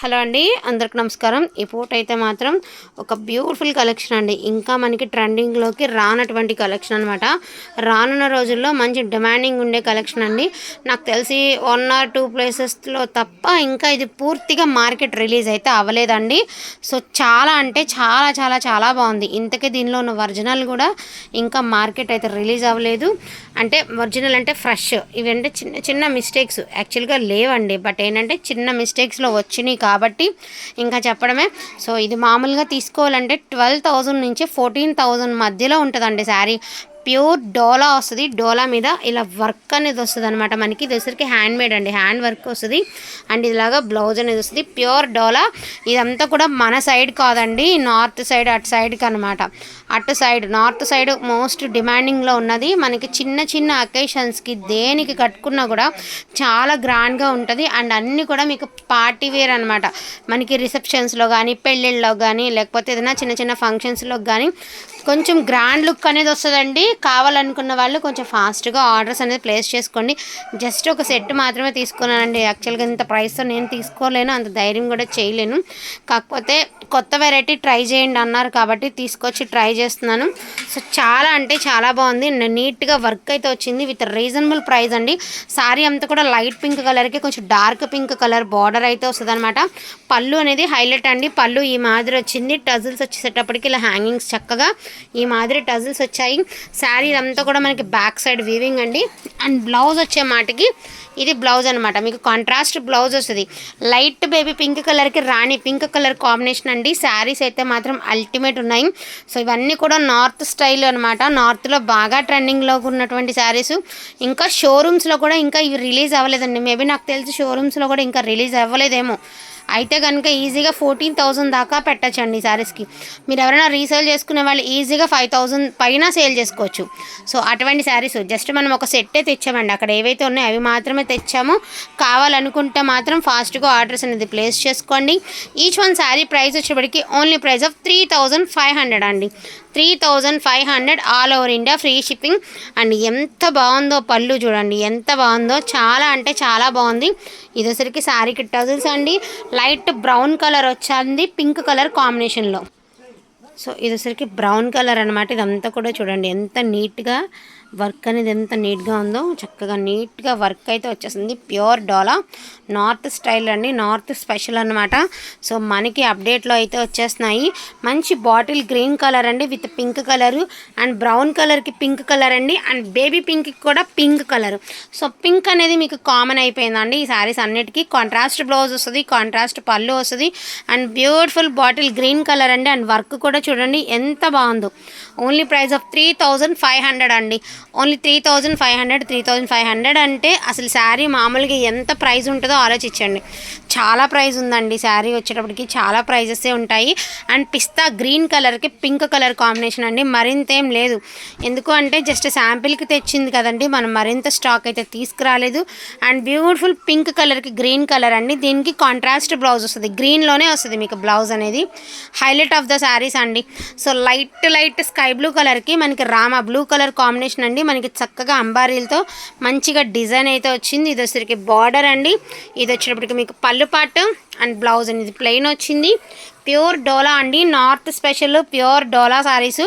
Hello అండి అందరికి నమస్కారం. ఈ పూట అయితే మాత్రం ఒక బ్యూటిఫుల్ కలెక్షన్ అండి. ఇంకా మనకి ట్రెండింగ్లోకి రానటువంటి కలెక్షన్ అనమాట రానున్న రోజుల్లో మంచి డిమాండింగ్ ఉండే కలెక్షన్ అండి. నాకు తెలిసి వన్ ఆర్ టూ ప్లేసెస్లో తప్ప ఇంకా ఇది పూర్తిగా మార్కెట్ రిలీజ్ అయితే అవ్వలేదండి. సో చాలా అంటే చాలా చాలా చాలా బాగుంది. ఇంతకీ దీనిలో ఉన్న ఒరిజినల్ కూడా ఇంకా మార్కెట్ అయితే రిలీజ్ అవ్వలేదు. అంటే ఒరిజినల్ అంటే ఫ్రెష్. ఇవంటే చిన్న చిన్న మిస్టేక్స్. యాక్చువల్గా లేవండి. బట్ ఏంటంటే చిన్న మిస్టేక్స్లో వచ్చినాయి కాబట్టి ఇంకా చెప్పడమే. సో ఇది మామూలుగా తీసుకోవాలంటే ట్వెల్వ్ థౌజండ్ నుంచి ఫోర్టీన్ థౌజండ్ మధ్యలో ఉంటుందండి శారీ. ప్యూర్ డోలా వస్తుంది. డోలా మీద ఇలా వర్క్ అనేది వస్తుంది అనమాట మనకి. ఇది హ్యాండ్ మేడ్ అండి. హ్యాండ్ వర్క్ వస్తుంది. అండ్ ఇలాగా బ్లౌజ్ అనేది వస్తుంది. ప్యూర్ డోలా. ఇదంతా కూడా మన సైడ్ కాదండి. నార్త్ సైడ్ అటు సైడ్కి అనమాట అటు సైడ్ నార్త్ సైడ్ మోస్ట్ డిమాండింగ్లో ఉన్నది. మనకి చిన్న చిన్న అకేషన్స్కి దేనికి కట్టుకున్నా కూడా చాలా గ్రాండ్గా ఉంటుంది. అండ్ అన్నీ కూడా మీకు పార్టీ వేర్ అనమాట మనకి రిసెప్షన్స్లో కానీ పెళ్ళిళ్ళలో కానీ లేకపోతే ఏదైనా చిన్న చిన్న ఫంక్షన్స్లో కానీ కొంచెం గ్రాండ్ లుక్ అనేది వస్తుందండి. కావాలనుకున్న వాళ్ళు కొంచెం ఫాస్ట్గా ఆర్డర్స్ అనేది ప్లేస్ చేసుకోండి. జస్ట్ ఒక సెట్ మాత్రమే తీసుకున్నానండి. యాక్చువల్గా ఇంత ప్రైస్తో నేను తీసుకోలేను. అంత ధైర్యం కూడా చేయలేను. కాకపోతే కొత్త వెరైటీ ట్రై చేయండి అన్నారు కాబట్టి తీసుకొచ్చి ట్రై చేస్తున్నాను. సో చాలా అంటే చాలా బాగుంది. నీట్గా వర్క్ అయితే వచ్చింది విత్ రీజనబుల్ ప్రైస్ అండి. సారీ అంతా కూడా లైట్ పింక్ కలర్కి కొంచెం డార్క్ పింక్ కలర్ బార్డర్ అయితే వస్తుంది అనమాట పళ్ళు అనేది హైలైట్ అండి. పళ్ళు ఈ మాదిరి వచ్చింది. టజిల్స్ వచ్చేసేటప్పటికి ఇలా హ్యాంగింగ్స్ చక్కగా ఈ మాదిరి టజిల్స్ వచ్చాయి. శారీ అంతా కూడా మనకి బ్యాక్ సైడ్ వీవింగ్ అండి. అండ్ బ్లౌజ్ వచ్చే మాటకి ఇది బ్లౌజ్ అనమాట మీకు కాంట్రాస్ట్ బ్లౌజ్ వస్తుంది. లైట్ బేబీ పింక్ కలర్కి రాణి పింక్ కలర్ కాంబినేషన్ అండి. శారీస్ అయితే మాత్రం అల్టిమేట్ ఉన్నాయి. సో ఇవన్నీ కూడా నార్త్ స్టైల్ అనమాట నార్త్లో బాగా ట్రెండింగ్లో ఉన్నటువంటి శారీస్ ఇంకా షోరూమ్స్లో కూడా ఇంకా ఇవి రిలీజ్ అవ్వలేదండి. మేబీ నాకు తెలిసి షోరూమ్స్లో కూడా ఇంకా రిలీజ్ అవ్వలేదేమో. అయితే కనుక ఈజీగా ఫోర్టీన్ థౌజండ్ దాకా పెట్టచ్చండి ఈ శారీస్కి మీరు ఎవరైనా రీసేల్ చేసుకునే వాళ్ళు ఈజీగా ఫైవ్ థౌజండ్ పైన సేల్ చేసుకోవచ్చు. సో అటువంటి శారీస్ జస్ట్ మనం ఒక సెట్టే తెచ్చామండి. అక్కడ ఏవైతే ఉన్నాయో అవి మాత్రమే తెచ్చాము. కావాలనుకుంటే మాత్రం ఫాస్ట్గా ఆర్డర్స్ అనేది ప్లేస్ చేసుకోండి. ఈచ్ వన్ శారీ ప్రైస్ వచ్చేప్పటికి only price of three thousand five hundred అండి. Three thousand five hundred all over India free shipping. And ఎంత బాగుందో పళ్ళు చూడండి ఎంత బాగుందో. చాలా అంటే చాలా బాగుంది. ఇది శారీకి టజిల్స్ అండి. లైట్ బ్రౌన్ కలర్ వచ్చింది పింక్ కలర్ కాంబినేషన్లో. సో ఇది బ్రౌన్ కలర్ అనమాట ఇదంతా కూడా చూడండి ఎంత నీట్గా వర్క్ అనేది ఎంత నీట్గా ఉందో చక్కగా నీట్గా వర్క్ అయితే వచ్చేసింది. ప్యూర్ డోలా. నార్త్ స్టైల్ అండి. నార్త్ స్పెషల్ అనమాట సో మనకి అప్డేట్లో అయితే వచ్చేస్తున్నాయి. మంచి బాటిల్ గ్రీన్ కలర్ అండి with pink colour. And brown కలర్కి పింక్ కలర్ అండి. అండ్ బేబీ పింక్కి కూడా పింక్ కలర్. సో పింక్ అనేది మీకు కామన్ అయిపోయిందండి. ఈ శారీస్ అన్నిటికీ కాంట్రాస్ట్ బ్లౌజ్ వస్తుంది కాంట్రాస్ట్ పళ్ళు వస్తుంది. And beautiful bottle green colour అండి. అండ్ వర్క్ కూడా చూడండి ఎంత బాగుందో. Only price of three thousand five hundred అండి. Only three thousand five hundred three thousand five hundred అంటే అసలు శారీ మామూలుగా ఎంత ప్రైస్ ఉంటుందో ఆలోచించండి. చాలా ప్రైస్ ఉందండి శారీ వచ్చేటప్పటికి చాలా ప్రైజెసే ఉంటాయి. అండ్ పిస్తా గ్రీన్ కలర్కి పింక్ కలర్ కాంబినేషన్ అండి మరింత ఏం లేదు. ఎందుకు అంటే జస్ట్ శాంపిల్కి తెచ్చింది కదండి మనం మరింత స్టాక్ అయితే తీసుకురాలేదు. అండ్ బ్యూటిఫుల్ పింక్ కలర్కి గ్రీన్ కలర్ అండి దీనికి కాంట్రాస్ట్ బ్లౌజ్ వస్తుంది. గ్రీన్లోనే వస్తుంది మీకు బ్లౌజ్ అనేది. హైలైట్ ఆఫ్ ద శారీస్ అండి. So light light sky blue కలర్కి మనకి రామ బ్లూ కలర్ కాంబినేషన్ అండి మనకి చక్కగా అంబారీలతో మంచిగా డిజైన్ అయితే వచ్చింది. ఇది వచ్చరికి బార్డర్ అండి. ఇది వచ్చేటప్పటికి మీకు పళ్ళు పాటు అండ్ బ్లౌజ్ అనేది ప్లెయిన్ వచ్చింది. ప్యూర్ డోలా అండి. North special pure dola sarees.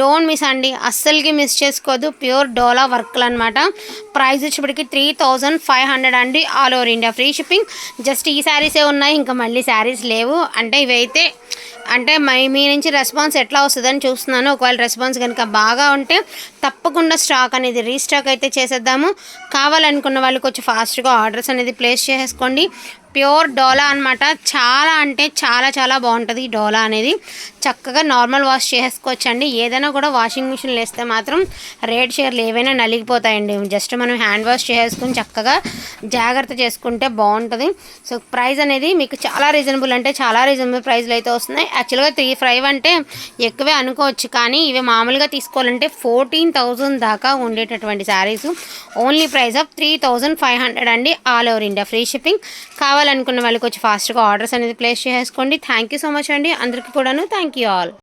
Don't miss అండి అస్సలకి మిస్ చేసుకోవద్దు ప్యూర్ డోలా వర్క్లు అనమాట ప్రైస్ వచ్చేప్పటికి త్రీ థౌజండ్ ఫైవ్ హండ్రెడ్ అండి. All over India free shipping. Just ఈ శారీసే ఉన్నాయి ఇంకా మళ్ళీ శారీస్ లేవు. అంటే ఇవైతే అంటే మై మీ నుంచి రెస్పాన్స్ ఎట్లా వస్తుందని చూస్తున్నాను. ఒకవేళ రెస్పాన్స్ కనుక బాగా ఉంటే తప్పకుండా స్టాక్ అనేది రీస్టాక్ అయితే చేసేద్దాము. కావాలనుకున్న వాళ్ళు కొంచెం ఫాస్ట్గా ఆర్డర్స్ అనేది ప్లేస్ చేసుకోండి ప్యూర్ డోలా అనమాట చాలా అంటే చాలా చాలా బాగుంటుంది ఈ డోలా అనేది. చక్కగా నార్మల్ వాష్ చేసుకోవచ్చండి ఏదైనా కూడా వాషింగ్ మిషన్లు వేస్తే మాత్రం రేడ్ షేర్లు ఏవైనా నలిగిపోతాయండి. జస్ట్ మనం హ్యాండ్ వాష్ చేసుకుని చక్కగా జాగ్రత్త చేసుకుంటే బాగుంటుంది. సో ప్రైస్ అనేది మీకు చాలా రీజనబుల్ అంటే చాలా రీజనబుల్ ప్రైస్లు అయితే వస్తున్నాయి. యాక్చువల్గా త్రీ ఫైవ్ అంటే ఎక్కువే అనుకోవచ్చు. కానీ ఇవి మామూలుగా తీసుకోవాలంటే ఫోర్టీన్ థౌజండ్ దాకా ఉండేటటువంటి sarees. Only price of three thousand five hundred అండి all over India. Free shipping కావాలనుకున్న వాళ్ళకి వచ్చి ఫాస్ట్గా ఆర్డర్స్ అనేది ప్లేస్ చేసుకోండి థ్యాంక్ యూ సో మచ్ అండి. అందరికీ కూడాను థ్యాంక్ యూ ఆల్.